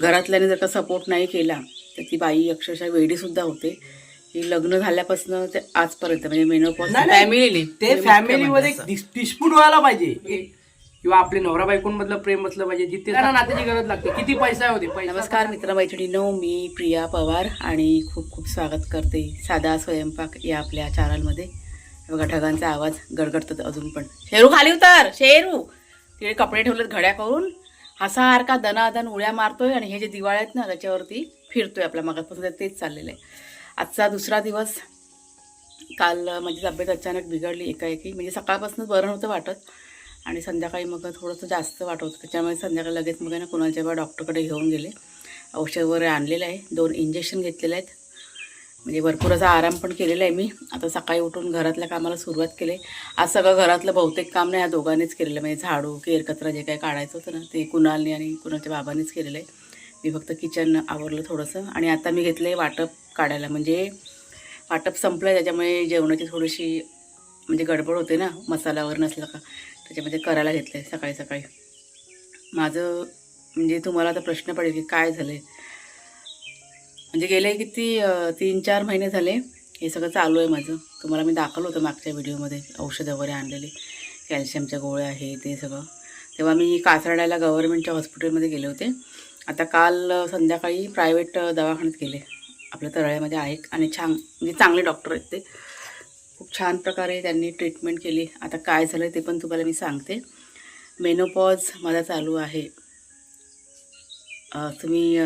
घरातल्याने जर का सपोर्ट नाही केला तर ती बाई अक्षरशः वेडीसुद्धा होते. की लग्न झाल्यापासून ते आजपर्यंत म्हणजे मेनोपॉज नाही. फॅमिली ते फॅमिलीमध्ये डिस्प्यूट व्हायला पाहिजे. किंवा आपले नवरा बायकोंमधलं प्रेम असलं पाहिजे जिथे नात्याची गरज लागते. किती पैसा होते? नमस्कार मित्रमैत्रिणींनो मी प्रिया पवार आणि खूप खूप स्वागत करते साधा स्वयंपाक या आपल्या चॅनलमध्ये बघा ढगांचा आवाज गडगडतात अजून पण. शेरू खाली उतर! शेरू! तिकडे कपडे ठेवलेत घड्या करून हा हारका दनादन उड्या मारतोय आणि हे जे दिवाळे आहेत ना त्याच्यावरती फिरतोय आपल्या मगापासून. तेच चाललेलं आहे. आजचा दुसरा दिवस काल माझी तब्येत अचानक बिघडली एकाएकी. म्हणजे सकाळपासूनच बरं नव्हतं वाटत आणि संध्याकाळी मग थोडंसं जास्त वाटत होतं. त्याच्यामुळे संध्याकाळी लगेच मग ना कुणाच्या बा डॉक्टरकडे घेऊन गेले. औषध वगैरे आणलेलं आहे. दोन इंजेक्शन घेतलेले आहेत. म्हणजे भरपूर असा आराम पण केलेला आहे मी. आता सकाळी उठून घरातल्या कामाला सुरुवात केली. आज सगळं घरातलं बहुतेक काम नाही ह्या दोघांनीच केलेलं. म्हणजे झाडू केर कचरा जे काही काढायचं होतं ना ते कुणालने आणि कुणाच्या बाबांनीच केलेलं आहे. मी फक्त किचन आवरलं थोडंसं आणि आता मी घेतलं आहे वाटप काढायला. म्हणजे वाटप संपलं आहे त्याच्यामुळे जेवणाची थोडीशी म्हणजे गडबड होते ना मसालावर नसलं का त्याच्यामध्ये करायला घेतलं आहे सकाळी सकाळी. माझं म्हणजे तुम्हाला आता प्रश्न पडेल की काय झालं आहे म्हणजे गेले किती तीन चार महिने झाले. हे सगळं चालू आहे माझं. तुम्हाला मी दाखवलं होतं मागच्या व्हिडिओमध्ये औषधं वगैरे आणलेली. कॅल्शियमच्या गोळ्या आहे ते सगळं. तेव्हा मी कासरड्याला गव्हर्नमेंटच्या हॉस्पिटलमध्ये गेले होते. आता काल संध्याकाळी प्रायव्हेट दवाखान्यात गेले. आपल्या तरळ्यामध्ये आहे आणि छान म्हणजे चांगले डॉक्टर आहेत ते. खूप छान प्रकारे त्यांनी ट्रीटमेंट केली. आता काय झालं ते पण तुम्हाला मी सांगते. मेनोपॉज माझा चालू आहे. तुम्ही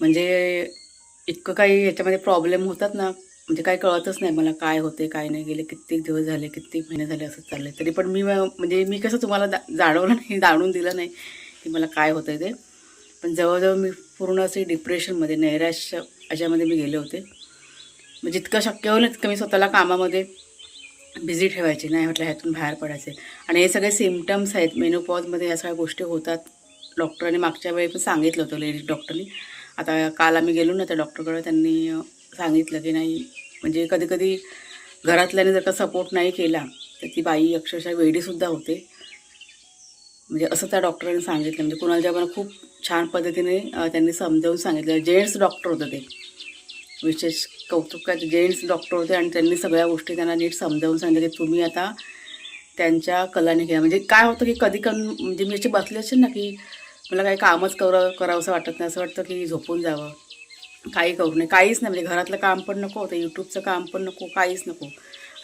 म्हणजे इतकं काही याच्यामध्ये प्रॉब्लेम होतात ना म्हणजे काही कळतच नाही मला काय होते काय नाही गेले कित्येक दिवस झाले कित्येक महिने झाले असं चाललंय. तरी पण मी म्हणजे मी कसं तुम्हाला जा जाणवलं नाही जाणून दिलं नाही की मला काय होतं ते. पण जवळजवळ मी पूर्ण असे डिप्रेशनमध्ये नैराश्य अशामध्ये मी गेले होते. म्हणजे जितकं शक्य होईल तितकं मी स्वतःला कामामध्ये बिझी ठेवायचे नाही म्हटलं ह्यातून बाहेर पडायचे. आणि हे सगळे सिमटम्स आहेत मेनोपॉजमध्ये या सगळ्या गोष्टी होतात. डॉक्टरांनी मागच्या वेळी पण सांगितलं होतं लेडीज डॉक्टरनी आता काल आम्ही गेलो ना त्या डॉक्टरकडे त्यांनी सांगितलं की नाही म्हणजे कधीकधी घरातल्याने जर का सपोर्ट नाही केला तर ती बाई अक्षरशः वेडीसुद्धा होते. म्हणजे असं त्या डॉक्टरांनी सांगितलं. म्हणजे कुणाला जेव्हा खूप छान पद्धतीने त्यांनी समजावून सांगितलं. जेंट्स डॉक्टर होतं ते. विशेष कौतुक काय जेंट्स डॉक्टर होते आणि त्यांनी सगळ्या गोष्टी त्यांना नीट समजावून सांगितलं की तुम्ही आता त्यांच्या कलाने घ्या. म्हणजे काय होतं की कधी कधी म्हणजे मी असे बसले असेल ना की मला काही कामच कर करावंसं वाटत नाही. असं वाटतं की झोपून जावं. काही करू नये. काहीच नाही. म्हणजे घरातलं काम पण नको तर यूट्यूबचं काम पण नको काहीच नको.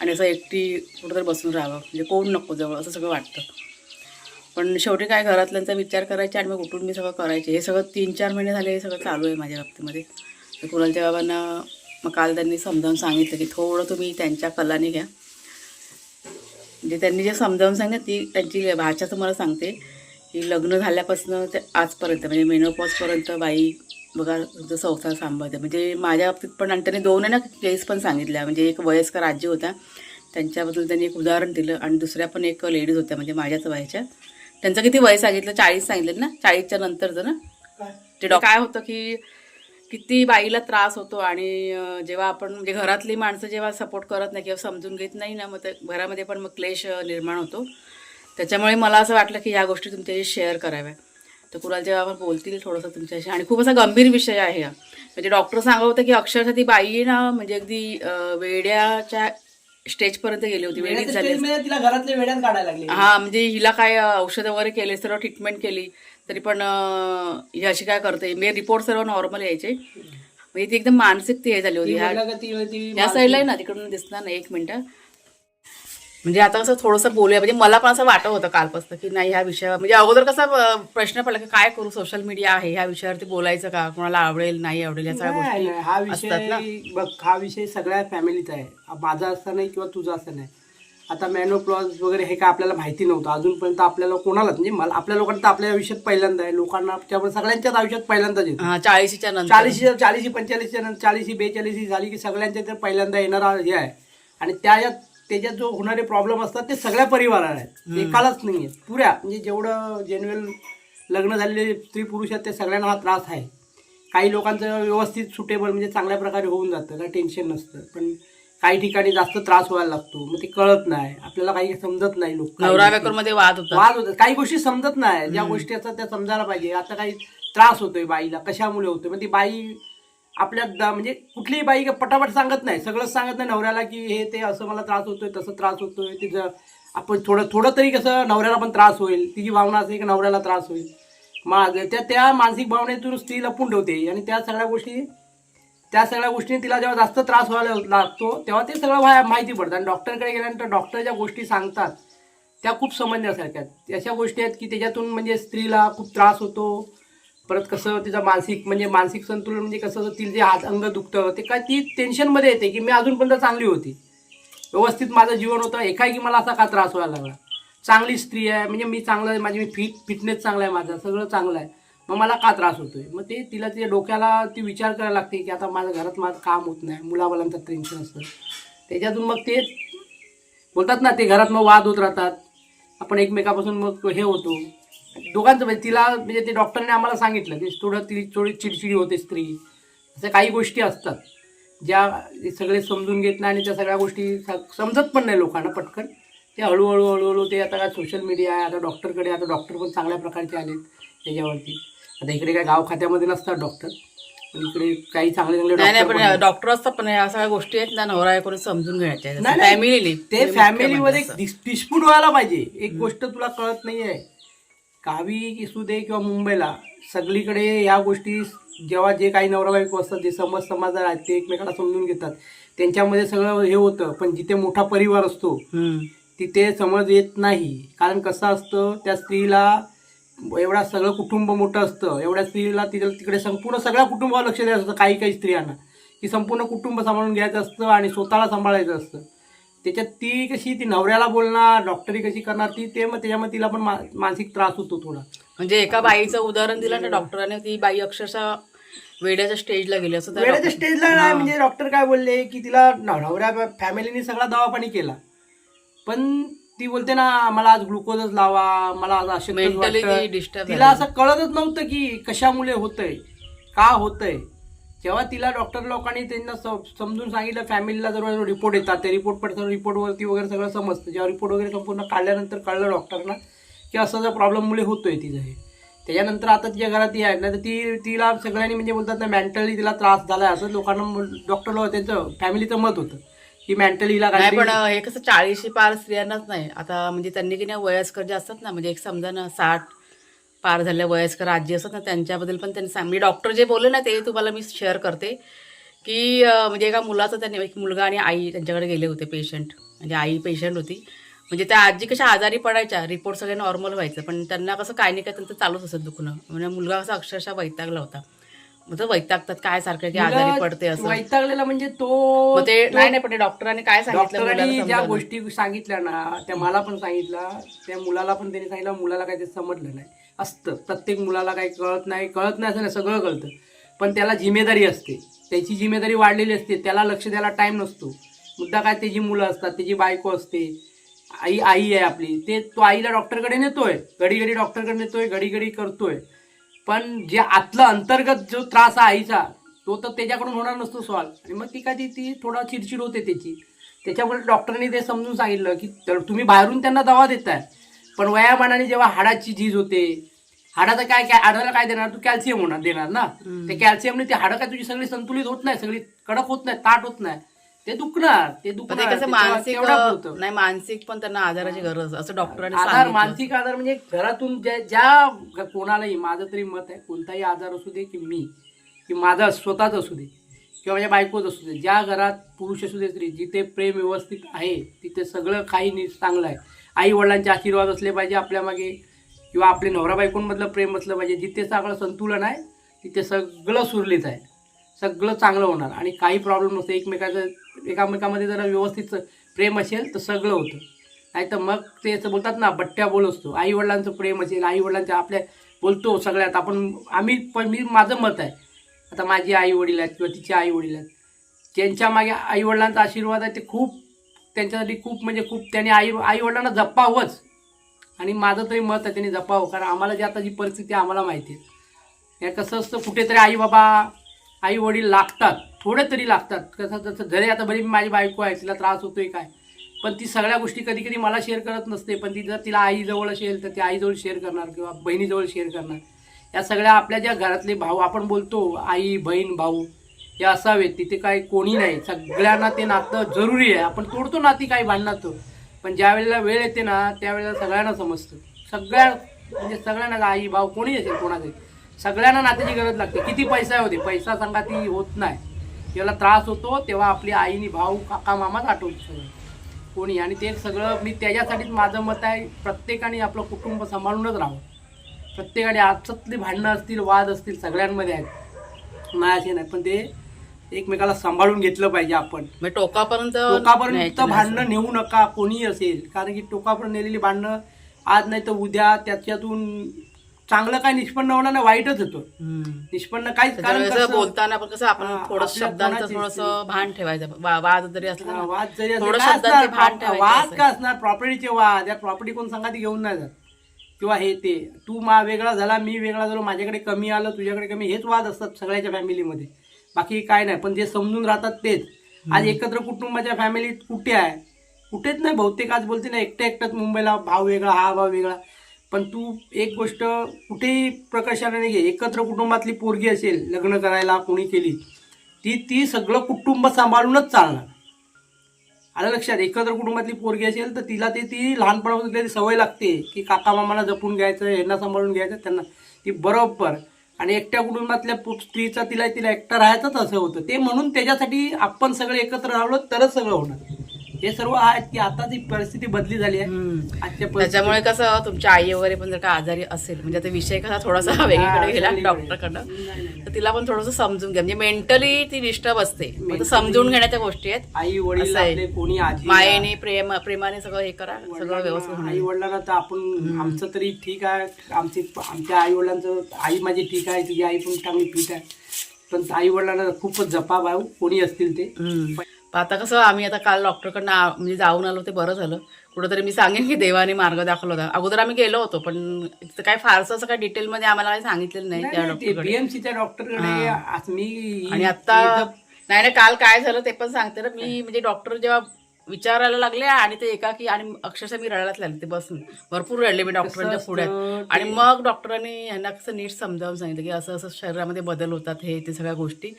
आणि असं एकटी कुठंतरी बसून राहावं. म्हणजे कोण नको जवळ असं सगळं वाटतं. पण शेवटी काय घरातल्यांचा विचार करायचा आणि मग उठून मी सगळं करायचे? हे सगळं तीन चार महिने झाले हे सगळं चालू आहे माझ्या बाबतीमध्ये. तर कुणालच्या बाबांना मग काल त्यांनी समजावून सांगितलं की थोडं तुम्ही त्यांच्या कलाने घ्या. म्हणजे त्यांनी जे समजावून सांगितलं ती त्यांची भाषा तुम्हाला सांगते. की लग्न झाल्यापासून ते आजपर्यंत म्हणजे मेनोपॉजपर्यंत बाई बघा तुमचा संसार सांभाळते. म्हणजे माझ्या बाबतीत पण आणि त्यांनी दोन ना केस पण सांगितल्या. म्हणजे एक वयस्कर आजी होता. त्यांच्याबद्दल त्यांनी एक उदाहरण दिलं. आणि दुसऱ्या पण एक लेडीज होत्या म्हणजे माझ्याच वयाच्या. त्यांचं किती वय सांगितलं? चाळीस सांगितलं ना? चाळीसच्या नंतरचं ना? ते डॉ काय होतं की किती बाईला त्रास होतो आणि जेव्हा आपण म्हणजे घरातली माणसं जेव्हा सपोर्ट करत नाही किंवा समजून घेत नाही ना मग ते घरामध्ये पण मग क्लेश निर्माण होतो. त्याच्यामुळे मला असं वाटलं की या गोष्टी तुमच्याशी शेअर कराव्या. तर कुणाला जेव्हा आपण बोलतील थोडंसं तुमच्याशी. आणि खूप असा गंभीर विषय आहे हा. म्हणजे डॉक्टर सांगत होतं की अक्षरशः ती बाई ना म्हणजे अगदी वेड्याच्या स्टेजपर्यंत गेली होती. वेडीच झाली तिला घरातले वेड्यात काढायला लागले. हा म्हणजे हिला काय औषधं वगैरे केले सर्व ट्रीटमेंट केली तरी पण ही अशी काय करते. म्हणजे रिपोर्ट सर्व नॉर्मल यायचे. म्हणजे ती एकदम मानसिक ती हे झाली होती. ह्या साईडला आहे ना तिकडून दिसणार ना एक मिनिट. म्हणजे आता कसं थोडंसं बोलूया. म्हणजे मला पण असं वाटत होतं कालपासून की नाही ह्या विषयावर म्हणजे अगोदर कसा प्रश्न पडला की काय करू? सोशल मीडिया आहे ह्या विषयावरती बोलायचं का? कोणाला आवडेल नाही आवडेल या सगळ्या नाही, गोष्टी नाही, हा विषय बघ हा विषय सगळ्या फॅमिलीचा आहे. माझा असता नाही किंवा तुझा असता नाही. आता मॅनोप्लॉज वगैरे हे काय आपल्याला माहिती नव्हतं. अजूनपर्यंत आपल्याला कोणालाच म्हणजे मला आपल्या लोकांना तर आपल्या आयुष्यात पहिल्यांदा आहे. लोकांना त्यामुळे सगळ्यांच्याच आयुष्यात पहिल्यांदाच येतो. चाळीशीच्या नंतर. चाळीशी चाळीशी पंचेचाळीसच्या नंतर बेचाळीशी झाली की सगळ्यांच्या तर पहिल्यांदा येणारा हे आहे. आणि त्याच्यात त्याच्यात जो होणारे प्रॉब्लेम असतात ते सगळ्या परिवाराला आहेत. एकालाच नाही आहेत पुऱ्या म्हणजे जेवढं जेन्युअल लग्न झालेले स्त्री पुरुष आहेत ते सगळ्यांना हा त्रास आहे. काही लोकांचं व्यवस्थित सुटेबल म्हणजे चांगल्या प्रकारे होऊन जातं काही टेन्शन नसतं. पण काही ठिकाणी जास्त त्रास व्हायला लागतो. मग ते कळत नाही. आपल्याला काही समजत नाही लोक मध्ये वाद होता वाद होतात. काही गोष्टी समजत नाही. ज्या. गोष्टी असतात त्या समजायला पाहिजे. आता काही त्रास होतोय बाईला. कशामुळे होतोय? मग ती बाई आपल्या दा- म्हणजे कुठलीही बाई का पटापट सांगत नाही. सगळंच सांगत नाही नवऱ्याला की हे ते असं मला त्रास होतोय तसं त्रास होतोय तिचं आपण थोडं थोडं तरी कसं नवऱ्याला पण त्रास होईल. तिची भावना असेल की नवऱ्याला त्रास होईल. मा त्या त्या मानसिक भावनेतून स्त्री लपून ठेवते. आणि त्या सगळ्या गोष्टी त्या सगळ्या गोष्टी तिला जेव्हा जास्त त्रास व्हायला लागतो तेव्हा ते सगळं व्हाय माहिती पडतं. आणि डॉक्टरकडे गेल्यानंतर डॉक्टर ज्या गोष्टी सांगतात त्या खूप समजण्यासारख्या आहेत. अशा गोष्टी आहेत की त्याच्यातून म्हणजे स्त्रीला खूप त्रास होतो. परत कसं तिचं मानसिक म्हणजे मानसिक संतुलन म्हणजे कसं तिला जे हात अंग दुखतं ते काय ती टेन्शनमध्ये येते की मी अजूनपर्यंत चांगली होती. व्यवस्थित माझं जीवन होतं एकाएकी मला असा का त्रास व्हायला लागला? चांगली स्त्री आहे म्हणजे मी चांगलं आहे माझी मी फिट फिटनेस चांगला आहे माझा सगळं चांगलं आहे. मग मला का त्रास होतोय? मग ते तिला ते डोक्याला ती विचार करायला लागते की आता माझ्या घरात माझं काम होत नाही मुलाबालांचं टेन्शन असतं. त्याच्यातून मग ते बोलतात ना ते घरात मग वाद होत राहतात. आपण एकमेकापासून मग हे होतो. दोघांचं म्हणजे तिला म्हणजे ते डॉक्टरने आम्हाला सांगितलं की थोडं ती थोडी चिडचिडी होते स्त्री. अशा काही गोष्टी असतात. ज्या सगळे समजून घेत नाही आणि त्या सगळ्या गोष्टी समजत पण नाही लोकांना पटकन. ते हळूहळू हळूहळू ते आता काय सोशल मीडिया आहे आता डॉक्टरकडे आता डॉक्टर पण चांगल्या प्रकारचे आलेत त्याच्यावरती. आता इकडे काय गाव खात्यामध्ये नसतात डॉक्टर पण इकडे काही चांगले चांगले नाही नाही डॉक्टर पण असतात पण या सगळ्या गोष्टी आहेत ना नवरा बायकोने समजून घ्यायच्या. नाही, नाही. फॅमिली ते फॅमिलीमध्ये डिस्प्यूट व्हायला पाहिजे. एक गोष्ट तुला कळत नाहीये. गावी असू दे किंवा मुंबईला सगळीकडे या गोष्टी जेव्हा जे काही नवरा बायको असतात जे समज समाजात आहेत ते एकमेकाला समजून घेतात. त्यांच्यामध्ये सगळं हे होतं पण जिथे मोठा परिवार असतो तिथे समज येत नाही. कारण कसं असतं त्या स्त्रीला एवढा सगळं कुटुंब मोठं असतं एवढ्या स्त्रीला तिथे तिकडे संपूर्ण सगळ्या कुटुंबावर लक्ष द्यायचं असतं काही काही स्त्रियांना. की संपूर्ण कुटुंब सांभाळून घ्यायचं असतं आणि स्वतःला सांभाळायचं असतं. त्याच्यात ती कशी ती नवऱ्याला बोलणार डॉक्टरी कशी करणार ती ते मग त्याच्यामध्ये तिला पण मा- मानसिक त्रास होतो थोडा म्हणजे एका बाईचं उदाहरण दिलं ना डॉक्टराने ती बाई अक्षरशः वेड्याच्या स्टेजला गेली असं त्या वेळेच्या डॉक्टर- स्टेजला नाही. म्हणजे डॉक्टर काय बोलले की तिला नवऱ्या फॅमिलीने सगळा दवापाणी केला पण ती बोलते ना मला आज ग्लुकोजच लावा मला आज अशक्तच Mentally ती वाटतं. disturb तिला झाली. असं कळतच नव्हतं की कशामुळे होतंय का होतंय जेव्हा तिला डॉक्टर लोकांनी त्यांना समजून सांगितलं फॅमिलीला जर रिपोर्ट येतात ते रिपोर्ट पडतात रिपोर्टवरती वगैरे सगळं समजतं. जेव्हा रिपोर्ट वगैरे संपूर्ण काढल्यानंतर कळलं डॉक्टरना की असं जर प्रॉब्लेममुळे होतोय तिचं हे. त्याच्यानंतर आता तिच्या घरात ती आहे. नाही तर ती तिला सगळ्यांनी म्हणजे बोलतात ना मेंटली तिला त्रास झालाय. असं लोकांना डॉक्टर लोक त्यांचं फॅमिलीचं मत होतं. की मेंटली हिला नाही काहीतरी- पण हे कसं चाळीशी पार स्त्रियांनाच नाही. आता म्हणजे त्यांनी की नाही वयस्कर जे असतात ना म्हणजे एक समजा ना साठ पार झालेल्या वयस्कर आजी असतात ना त्यांच्याबद्दल पण त्यांनी सांग मी डॉक्टर जे बोलले ना ते तुम्हाला मी शेअर करते की म्हणजे एका मुलाचं त्यांनी एक मुलगा आणि आई त्यांच्याकडे गेले होते पेशंट म्हणजे आई पेशंट होती. म्हणजे त्या आजी कशा आजारी पडायच्या रिपोर्ट सगळे नॉर्मल व्हायचं. पण त्यांना कसं काय नाही काय त्यांचं चालूच असत दुखणं. म्हणजे मुलगा कसा अक्षरशः वैतागला होता. मग वैतागतात काय सारखं की आजारी पडते असं. वैतागलेला म्हणजे तो मग ते नाही नाही पण डॉक्टरांनी काय सांगितलं ज्या. गोष्टी सांगितल्या ना त्या मला पण सांगितलं त्या मुलाला पण त्यांनी सांगितलं मुलाला काही ते समजलं नाही. असतं. प्रत्येक मुलाला काही कळत नाही कळत नाही असं नाही सगळं कळतं. पण त्याला जिम्मेदारी असते. त्याची जिम्मेदारी वाढलेली असते. त्याला लक्ष द्यायला टाईम नसतो. मुद्दा काय त्याची मुलं असतात त्याची बायको असते आई आई आहे आपली. ते तो आईला डॉक्टरकडे नेतोय. घडी घडी डॉक्टरकडे नेतोय घडी घडी करतोय. पण जे आतला अंतर्गत जो त्रास आहे आईचा तो तर त्याच्याकडून होणार नसतो सॉल्व आणि मग ती काय ती ती थोडा चिडचिड होते त्याची. त्याच्यामुळे डॉक्टरने ते समजून सांगितलं की तर तुम्ही बाहेरून त्यांना दवा देताय. पण वयामानाने जेव्हा हाडाची झीज होते हाडाचं काय काय हाडाला काय देणार तू कॅल्शियम होणार देणार ना. ते कॅल्शियमने ते हाडं काय तुझी सगळी संतुलित होत नाही सगळी कडक होत नाही ताट होत नाही ते दुखणार ते दुखणार कसं मानसिक. नाही मानसिक पण त्यांना आधाराची गरज असं डॉक्टरांनी आधार. मानसिक आधार म्हणजे घरातून ज्या ज्या कोणालाही माझं तरी मत आहे कोणताही आजार असू दे की मी की माझा स्वतःच असू दे किंवा माझ्या बायकोच असू दे ज्या घरात पुरुष असू दे स्त्री जिथे प्रेम व्यवस्थित आहे तिथे सगळं काही चांगलं आहे आई वडिलांचे आशीर्वाद असले पाहिजे आपल्या मागे. किंवा आपले नवरा बायकोंमधलं प्रेम असलं पाहिजे. जिथे सगळं संतुलन आहे तिथे सगळं सुरलीत आहे. सगळं चांगलं होणार. आणि काही प्रॉब्लेम नसतो. एकमेकाचं एकामेकामध्ये जरा व्यवस्थित प्रेम असेल तर सगळं होतं. नाही तर मग ते असं बोलतात ना बट्ट्या बोल असतो. आई वडिलांचं प्रेम असेल आई आपल्या बोलतो सगळ्यात. आपण आम्ही पण मी माझं मत आहे. आता माझी आई वडील आहेत किंवा तिचे आई वडील आहेत. ज्यांच्या मागे आई वडिलांचा आशीर्वाद आहे ते खूप त्यांच्यासाठी खूप म्हणजे खूप त्यांनी आई आई वडिलांना जपावंच. आणि माझं तरी मत आहे त्यांनी जपावं कारण आम्हाला जी आता जी परिस्थिती आहे आम्हाला माहिती आहे. या कसं असतं कुठेतरी आई बाबा आई वडील लागतात थोडे तरी लागतात. कसं जसं घरी आता बरी माझी बायको आहे तिला त्रास होतो आहे काय. पण ती सगळ्या गोष्टी कधी कधी मला शेअर करत नसते पण ती जर तिला आईजवळ असेल तर ती आईजवळ शेअर करणार किंवा बहिणीजवळ शेअर करणार. या सगळ्या आपल्या ज्या घरातले भाऊ आपण बोलतो आई बहीण भाऊ हे असावेत तिथे काही कोणी नाही. सगळ्यांना ते नातं जरुरी आहे. आपण तोडतो नाती काही भांडणाचं पण ज्या वेळेला वेळ येते ना त्यावेळेला सगळ्यांना समजतं. सगळ्या म्हणजे सगळ्यांना आई भाऊ कोणी असेल कोणाचे? सगळ्यांना नात्याची गरज लागते. किती पैसा होते? पैसा संगाती होत नाही. जेव्हा त्रास होतो तेव्हा आपली आईनी भाऊ काका मामाच आठवतो सगळं. कोणी? आणि ते सगळं मी त्याच्यासाठीच माझं मत आहे प्रत्येकाने आपलं कुटुंब सांभाळूनच राहावं. प्रत्येकाने आजच्यातली भांडणं असतील वाद असतील सगळ्यांमध्ये आहेत. नाही असे नाही पण ते एकमेकाला सांभाळून घेतलं पाहिजे आपण. म्हणजे टोकापर्यंत टोकापर्यंत न्यायचं नाही भांडणं नेऊ नका कोणीही असेल. कारण की टोकापर्यंत नेलेली भांडणं आज नाही तर उद्या त्याच्यातून चांगलं काय निष्पन्न होणार नाही वाईटच होतं. हम्म. निष्पन्न काहीच कारण त्याच्यामुळे कसं कसं- बोलताना पण कसं आपण हा, थोडं आपल्या शब्दांचं कोणाची- थोडस भान ठेवायचं. वा- वाद जरी असला हा, ना, वाद जरी असले थोडं काय शब्दांचे असणार? भान ठेवायचं वाद असं. का असणार? प्रॉपर्टीचे वाद. या प्रॉपर्टी कोण संगाती घेऊन नाही जात. किंवा हे ते तू मा वेगळा झाला मी वेगळा झालो माझ्याकडे कमी आलं तुझ्याकडे कमी हेच वाद असतात सगळ्याच्या फॅमिलीमध्ये बाकी काय नाही पण जे समजून राहतात तेच. आज एकत्र कुटुंबाच्या फॅमिलीत कुठे आहे? कुठेच नाही बहुतेक आज बोलते ना एकट्या एकट्याच मुंबईला भाव वेगळा हा भाव वेगळा. पण तू एक गोष्ट कुठेही प्रकर्षाने घे एकत्र कुटुंबातली पोरगी असेल लग्न करायला कोणी केली ती ती सगळं कुटुंब सांभाळूनच चालणार. आलं लक्षात एकत्र कुटुंबातली पोरगी असेल तर तिला ते ती लहानपणापासून सवय लागते की काका मामाला जपून घ्यायचं यांना सांभाळून घ्यायचं त्यांना. ती बरोबर. आणि एकट्या कुटुंबातल्या स्त्रीचा तिला तिला एकटा राहायचंच असं होतं. ते म्हणून त्याच्यासाठी आपण सगळे एकत्र राहिलो तरच सगळं होणार. हे सर्व आहेत की आता ती परिस्थिती बदली झाली आहे हम्म. आजच्या परिस्थितीत- त्याच्यामुळे कसं तुमच्या आई वगैरे पण जर का आजारी असेल म्हणजे आता विषय कसा थोडासा वेगळीकडे गेला नाही. तर तिला पण थोडंसं समजून घ्या. म्हणजे मेंटली ती डिस्टर्ब असते. समजून घेण्याच्या गोष्टी आहेत. आई वडील असं आहे. आपले कोणी आजी मायेने प्रेम प्रेमाने सगळं हे करा सगळं व्यवस्थित आई होणार वडिलांना तर आपण आमचं तरी ठीक आहे. आमची आमच्या आई वडिलांचं आई माझी ठीक आहे तुझी आई पण चांगली ठीक आहे. पण आई वडिलांना खूपच जपा भाऊ कोणी असतील ते. हम्म. आता कसं आम्ही आता काल डॉक्टरकडनं म्हणजे जाऊन आलो ते बरं झालं. कुठंतरी मी सांगेन की देवाने मार्ग दाखवला होता. अगोदर आम्ही गेलो होतो पण तिथं काय फारसं असं काय डिटेलमध्ये आम्हाला काही सांगितलेलं नाही त्या डॉक्टरकडे. बीएमसीच्या डॉक्टरकडे. आज मी आणि आता नाही नाही काल काय झालं ते पण सांगते ना. मी म्हणजे डॉक्टर जेव्हा विचारायला लागले आणि ते एकाकी आणि अक्षरशः मी रडायलाच लागले ते बसून. भरपूर रडले मी डॉक्टरांच्या कसं पुढे असतं ते- आणि मग डॉक्टरांनी यांना कसं नीट समजावून सांगितलं की असं असं शरीरामध्ये बदल होतात हे ते सगळ्या गोष्टी.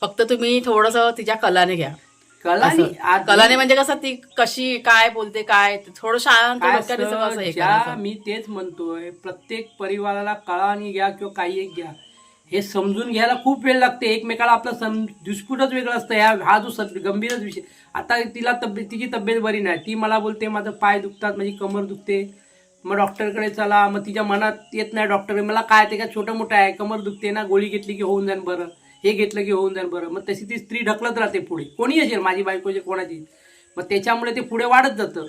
फक्त तुम्ही थोडंसं तिच्या कलाने घ्या. कला असं. आणि आज- कलाने म्हणजे कसं ती कशी काय बोलते काय? ते थोडं शांत काय डोक्याने सगळं असं हे असतं, ज्या करायचं मी तेच म्हणतोय प्रत्येक परिवाराला कळानी घ्या किंवा काही एक घ्या. हे समजून घ्यायला खूप वेळ लागते. एकमेकाला आपलं सम डिस्प्यूटच वेगळं असतं. ह्या हा जो सद गंभीरच विषय. आता तिला तब्येत तिची तब्येत बरी नाही. ती मला बोलते माझं पाय दुखतात माझी कमर दुखते. मग डॉक्टरकडे चला. मग तिच्या मनात येत नाही डॉक्टर. मला काय ते काय छोटं मोठं आहे. कमर दुखते ना गोळी घेतली की होऊन जाईल बरं. हे घेतलं की होऊन जाईल बरं. मग तशी ती स्त्री ढकलत राहते पुढे. कोणी असेल माझी बायकोची कोणाची? मग त्याच्यामुळे ते पुढे वाढत जातं.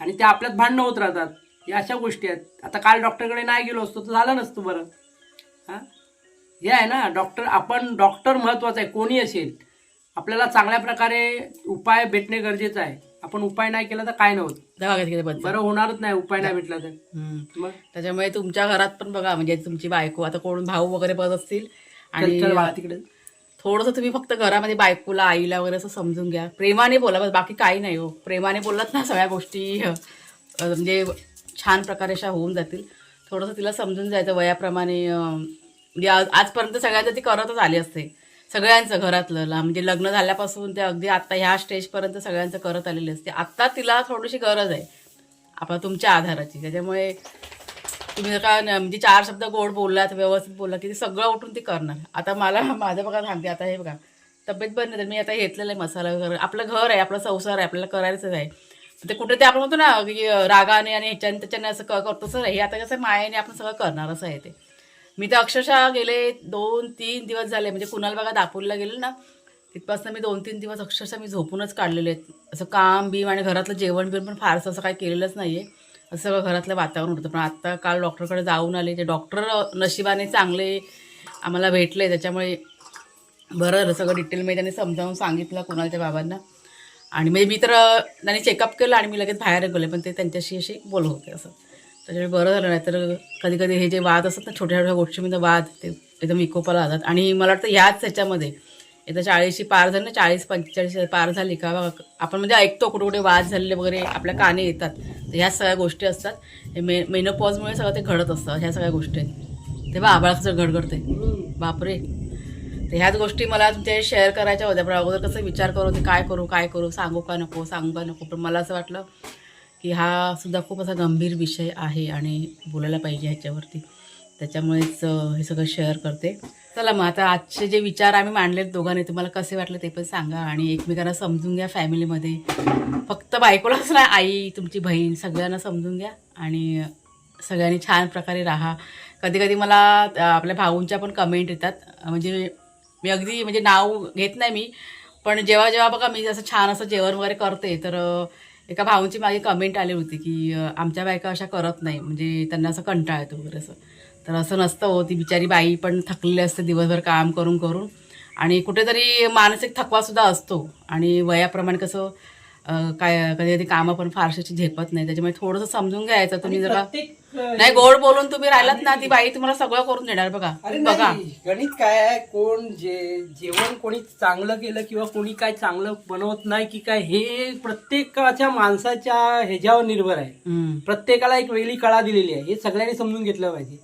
आणि ते आपल्यात भांडणं होत राहतात. या अशा गोष्टी आहेत. आता काल डॉक्टरकडे नाही गेलो असतो तर झालं नसतं बरं. हां? हे आहे ना डॉक्टर आपण डॉक्टर महत्त्वाचा आहे. कोणी असेल आपल्याला चांगल्या प्रकारे उपाय भेटणे गरजेचं आहे. आपण उपाय नाही केला तर काय नव्हतं. बरं होणारच नाही उपाय नाही भेटला तर. मग? त्याच्यामुळे तुमच्या घरात पण बघा म्हणजे तुमची बायको आता कोण भाऊ वगैरे बघत असतील आणि चल बाळा तिकडे. थोडंसं तुम्ही फक्त घरामध्ये बायकोला आईला वगैरे असं समजून घ्या. प्रेमाने बोला बस बाकी काही नाही हो. प्रेमाने बोललात ना सगळ्या गोष्टी म्हणजे छान प्रकारे अशा होऊन जातील. थोडंसं तिला समजून जायचं वयाप्रमाणे म्हणजे आज आजपर्यंत सगळ्यांचं ती करतच आली असते. सगळ्यांचं घरातलं म्हणजे लग्न झाल्यापासून ते अगदी आता ह्या स्टेजपर्यंत सगळ्यांचं करत आलेली असते. आत्ता तिला थोडीशी गरज आहे. आपण तुमच्या आधाराची. त्याच्यामुळे तुम्ही जर का म्हणजे चार शब्द गोड बोललात व्यवस्थित बोलला की ते सगळं उठून ते करणार. आता मला माझं बघा सांगते आता हे बघा. तब्येत बरी नाही तर मी आता घेतलेलं आहे मसाला वगैरे. आपलं घर आहे आपला संसार आहे आपल्याला करायचंच आहे. ते कुठे ते आपण म्हणतो ना की रागाने आणि ह्याच्याने त्याच्याने असं क करतो सर हे आता कसं मायेने आपण सगळं करणार असं आहे ते. मी तर अक्षरशः गेले दोन तीन दिवस झाले. म्हणजे कुणाल बघा दापोलीला गेले ना तिथपासून मी दोन तीन दिवस अक्षरशः मी झोपूनच काढलेले आहेत. असं काम बीम आणि घरातलं जेवण बिवण पण फारसं असं काही केलेलंच नाही आहे असं सगळं घरातलं वातावरण होतं. पण आता काल डॉक्टरकडे जाऊन आले. ते डॉक्टर नशिबाने चांगले आम्हाला भेटले. त्याच्यामुळे बरं झालं. सगळं डिटेलमध्ये त्यांनी समजावून सांगितलं कुणालच्या बाबांना. आणि म्हणजे मी तर त्यांनी चेकअप केलं आणि मी लगेच बाहेर गेले. पण ते त्यांच्याशी असे बोलत होते असं. त्याच्यामुळे बरं झालं. नाही तर कधी कधी हे जे वाद असतात ना छोट्या छोट्या गोष्टीमध्ये वाद ते एकदम इकोपाला जातात आणि मला वाटतं ह्याच ह्याच्यामध्ये एकदा चाळीसची पार झाली ना चाळीस पंचेचाळीस पार झाली का आपण म्हणजे ऐकतो कुठे कुठे वाद झालेले वगैरे आपल्या काने येतात. तर ह्या सगळ्या गोष्टी असतात. हे मे मेनोपॉजमुळे सगळं ते घडत असतं ह्या सगळ्या गोष्टी. आहेत तेव्हा आबाळाचं घडघडते. बापरे. तर ह्याच गोष्टी मला तुमच्या शेअर करायच्या होत्या पण अगोदर कसं विचार करू ते काय करू काय करू सांगू का नको सांगू का नको. पण मला असं वाटलं की हा सुद्धा खूप असा गंभीर विषय आहे आणि बोलायला पाहिजे ह्याच्यावरती. त्याच्यामुळेच हे सगळं शेअर करते. चला मग आता आजचे जे विचार आम्ही मांडले दोघांनी तुम्हाला कसे वाटले ते पण सांगा आणि एकमेकांना समजून घ्या फॅमिलीमध्ये फक्त बायकोलाच नाही आई तुमची बहीण सगळ्यांना समजून घ्या आणि सगळ्यांनी छान प्रकारे राहा. कधी कधी मला आपल्या भाऊंच्या पण कमेंट येतात. म्हणजे मी अगदी म्हणजे नाव घेत नाही मी पण जेव्हा जेव्हा बघा मी असं छान असं जेवण वगैरे करते तर एका भाऊंची माझी कमेंट आली होती की आमच्या बायका अशा करत नाही. म्हणजे त्यांना असं कंटाळ येतो वगैरे असं. तर असं नसतं हो ती बिचारी बाई पण थकलेली असते दिवसभर काम करून करून. आणि कुठेतरी मानसिक थकवासुद्धा असतो. आणि वयाप्रमाणे कसं काय कधी कधी कामं पण फारशी झेपत नाही. त्याच्यामुळे थोडंसं समजून घ्यायचं तुम्ही जरा. नाही गोड बोलून तुम्ही राहिलात ना ती बाई तुम्हाला सगळं करून देणार बघा. बघा. गणित काय आहे? कोण जे जेवण कोणी चांगलं केलं किंवा कोणी काय चांगलं बनवत नाही की काय हे प्रत्येकाच्या माणसाच्या ह्याच्यावर निर्भर आहे. प्रत्येकाला एक वेगळी कळा दिलेली आहे. हे सगळ्यांनी समजून घेतलं पाहिजे.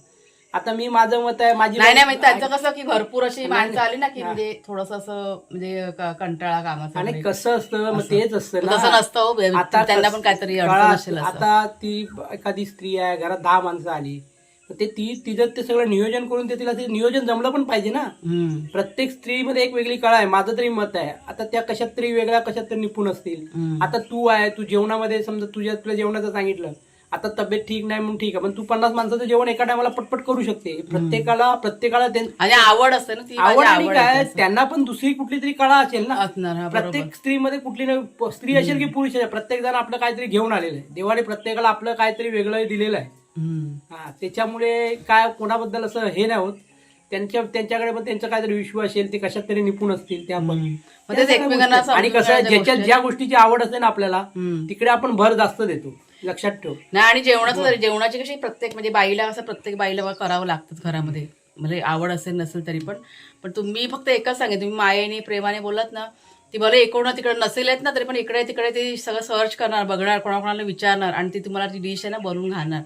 आता मी माझं मत आहे माझी नाही नाही म्हणजे त्यांचं कसं की भरपूर अशी माणसं आली ना की. म्हणजे थोडस असं म्हणजे क- कंटाळा कामाचा आणि वगैरे. कसं असतं मग तेच असतं ना तसं नसतं हो. आता त्यांना पण काहीतरी अडचण असेल असं. आता ती एखादी स्त्री आहे घरात दहा माणसं आली तर ते ती तिचं ते सगळं नियोजन करून ते तिला ते नियोजन जमलं पण पाहिजे ना हम्म. प्रत्येक स्त्रीमध्ये एक वेगळी कळा आहे माझं तरी मत आहे आता त्या कशात तरी वेगळ्या कशात तरी निपुण असतील हम्म. आता तू आहे तू जेवणामध्ये समजा तुझ्या तुला जेवणाचं सांगितलं आता तब्येत ठीक नाही म्हणून ठीक आहे पण तू पन्नास माणसाचं जेवण एका टायमाला पटपट करू शकते प्रत्येकाला प्रत्येकाला त्यां- आणि आवड असते ना ती माझी आवड आणि आवड काय आहे. त्यांना पण दुसरी कुठली तरी कळा असेल ना असणार हा, बरोबर प्रत्येक स्त्रीमध्ये कुठली ना प- स्त्री असेल की पुरुष असेल प्रत्येक जण आपलं काहीतरी घेऊन आलेलं आहे देवाने प्रत्येकाला आपलं काहीतरी वेगळं दिलेलं आहे हम्म. हा त्याच्यामुळे काय कोणाबद्दल असं हे नाही होत त्यांच्या त्यांच्याकडे पण त्यांचा काहीतरी विश्वास असेल ते कशात तरी निपुण असतील त्या पण हम्म. मग त्या तेच सगळ्या एकमेकांना गोष्टी आहेत. आणि समजून कसं आहे ज्याच्यात गोष्टी ज्या गोष्टीची आवड असते ना आपल्याला हम्म. तिकडे आपण भर जास्त देतो लक्षात ठेव. नाही आणि जेवणाचं जेवणाची कशी प्रत्येक म्हणजे बाईला असं प्रत्येक बाईला करावं लागतं घरामध्ये. म्हणजे आवड असेल नसेल तरी पण. पण तुम्ही फक्त एकच सांगे तुम्ही मायेने प्रेमाने बोलत ना ती भले एकूण तिकडे नसेल ना तरी पण इकडे तिकडे ती सगळं सर्च करणार बघणार कोणाकोणाला विचारणार आणि ती तुम्हाला ती डिश आहे ना बनवून घालणार.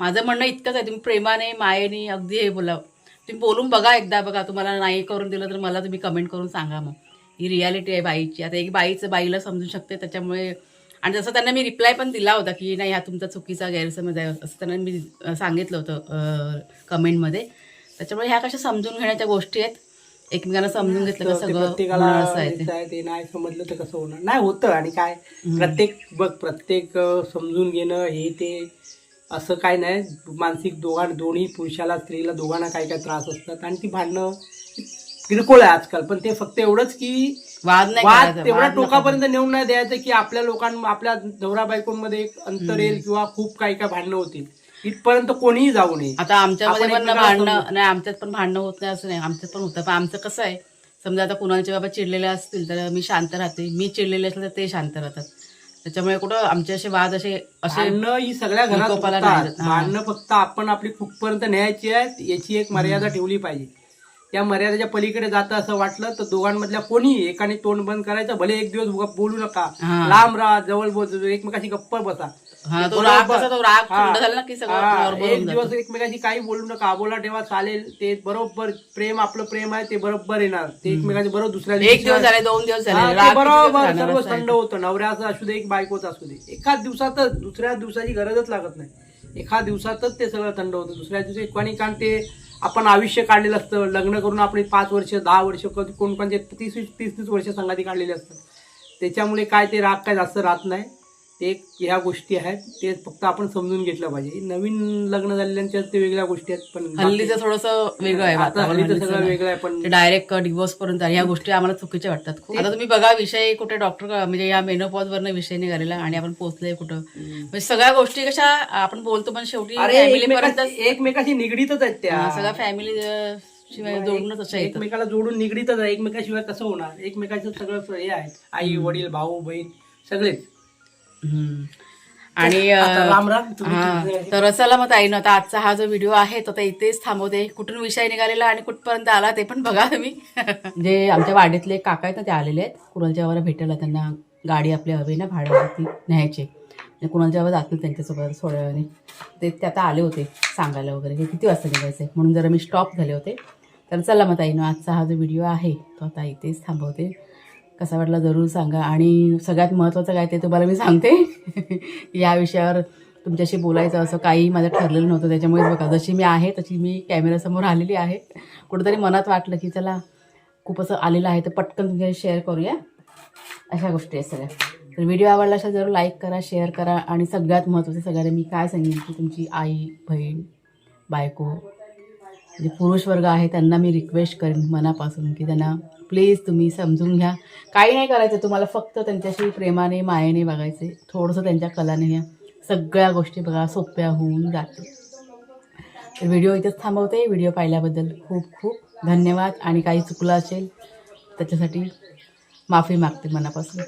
माझं म्हणणं इतकंच आहे तुम्ही प्रेमाने मायेने अगदी हे बोला. तुम्ही बोलून बघा एकदा बघा तुम्हाला नाही करून दिलं तर मला तुम्ही कमेंट करून सांगा मग. ही रियालिटी आहे बाईची. आता एक बाईचं बाईला समजू शकते त्याच्यामुळे आणि जसं त्यांना मी रिप्लाय पण दिला होता की नाही हा तुमचा चुकीचा गैरसमज आहे असं त्यांना मी सांगितलं होतं कमेंटमध्ये त्याच्यामुळे ह्या कशा समजून घेण्याच्या गोष्टी आहेत एकमेकांना समजून घेतलं का ते सगळं प्रत्येकाला ते. नाही समजलं तर कसं होणार? नाही होतं आणि काय? प्रत्येक बघ प्रत्येक समजून घेणं हे ते असं काय नाही. मानसिक दोघां दोन्ही पुरुषाला स्त्रीला दोघांना काय काय त्रास असतात आणि ती भांडणं किरकोळ आहे आजकाल. पण ते फक्त एवढंच की वाद नाही वाद करायचा, तेवढ्या वाद नका टोकापर्यंत नेऊन नाही द्यायचं की आपल्या लोकां आपल्या नवरा बायकोंमध्ये एक अंतर येईल किंवा खूप काही काय भांडणं होतील. इथपर्यंत कोणीही जाऊ नये. आता आमच्यामध्ये आपण पण ना भांडणं नाही आमच्यात पण भांडणं होत नाही असं नाही. आमच्यात पण होतं. पण आमचं कसं आहे समजा आता कुणाचे बाबा चिडलेले असतील तर मी शांत राहते. मी चिडलेले असेल तर ते शांत राहतात. त्याच्यामुळे कुठं आमचे असे वाद असे असे भांडणं ही सगळ्या घरात विकोपाला होतात. नाही जात. हा. भांडणं फक्त आपण आपली कुठपर्यंत न्यायची आहेत याची एक मर्यादा ठेवली पाहिजे. त्या मर्यादेच्या पलीकडे जातं असं वाटलं तर दोघांमधल्या कोणी एकाने तोंड बंद करायचं भले एक दिवस बोलू नका. लांब राहा जवळ बोल एकमेकाशी गप्प बसा. एक दिवस एकमेकाशी काही बोलू नका आबोला ठेवा चालेल. ते बरोबर प्रेम आपलं प्रेम आहे ते बरोबर येणार. ते एकमेकाचे बरोबर दुसऱ्या एक दिवस झाले दोन दिवस झाले. बरोबर सर्व थंड. होतं. नवऱ्याचं असू दे एक बायकोचं असू दे. एखाद दिवसातच दुसऱ्या दिवसाची गरजच लागत नाही. एखाद दिवसातच ते सगळं थंड होतं. दुसऱ्या दिवशी कोणी कारण ते आपण आयुष्य काढलेलं असतं. लग्न करून आपण पाच वर्ष दहा वर्ष कधी कोण तीस तीस तीस वर्ष संगाती काढलेली असतात. त्याच्यामुळे काय ते राग काय जास्त राहत नाही. ते एक ह्या गोष्टी आहेत ते फक्त आपण समजून घेतलं पाहिजे. नवीन लग्न झालेल्यांच्या ते वेगळ्या गोष्टी आहेत पण हल्लीचं थोडस वेगळं आहे आता हल्लीचं सगळं. वेगळं आहे पण डायरेक्ट डिवोर्स पर्यंत ह्या गोष्टी आम्हाला चुकीच्या वाटतात. खूप आता तुम्ही बघा विषय कुठे डॉक्टर म्हणजे या मेनोपॉज वरनं विषय निघालेला आणि आपण पोहोचलोय कुठं. म्हणजे सगळ्या गोष्टी कशा आपण बोलतो पण शेवटी एकमेकाशी निगडीतच आहेत त्या. सगळ्या फॅमिली शिवाय जोडूनच अशा येतात. एकमेकाला जोडून निगडीतच आहे एकमेकाशिवाय कसं होणार? एकमेकाचं सगळं हे आहे आई वडील भाऊ बहीण सगळेच. आणि हा तर चला मग ताईनं आता आजचा हा जो व्हिडिओ आहे तो आता इथेच थांबवते. कुठून विषय निघालेला आणि कुठपर्यंत आला ते पण बघा तुम्ही. जे आमच्या वाडीतले काका आहेत ना ते आलेले आहेत. कुणालच्या वर भेटायला त्यांना गाडी आपली हवी ना भाड्यावरती न्यायची. म्हणजे कुणालच्या वर जातील त्यांच्यासोबत थोड्या वेळाने ते ते आता आले होते सांगायला वगैरे. की किती वाजता निघायचं म्हणून जरा मी स्टॉप झाले होते. तर चला मग ताईनं आजचा हा जो व्हिडिओ आहे तो आता इथेच थांबवते. कसा वाटला जरूर सांगा. आणि सगळ्यात महत्त्वाचं काय ते तुम्हाला मी सांगते. या विषयावर तुमच्याशी बोलायचं असं काही माझं ठरलेलं नव्हतं. त्याच्यामुळे बघा जशी मी आहे तशी मी कॅमेऱ्यासमोर आलेली आहे. कुठंतरी मनात वाटलं की चला खूप असं आलेलं आहे तर पटकन तुमच्याशी शेअर करूया. अशा गोष्टी आहेत सगळ्या. तर व्हिडिओ आवडला असेल जरूर लाईक करा शेअर करा. आणि सगळ्यात महत्त्वाचं सगळ्याला मी काय सांगेन की तुमची आई बहीण बायको जे पुरुष वर्ग आहे त्यांना मी रिक्वेस्ट करेन मनापासून की त्यांना प्लीज तुम्ही समजून घ्या. काही नाही करायचं तुम्हाला फक्त त्यांच्याशी प्रेमाने मायेने बघायचे थोडंसं त्यांच्या कलाने घ्या. सगळ्या गोष्टी बघा सोप्या होऊन जाते तर व्हिडिओ इथेच थांबवते. व्हिडिओ पाहिल्याबद्दल खूप खूप धन्यवाद. आणि काही चुकलं असेल त्याच्यासाठी माफी मागते मनापासून.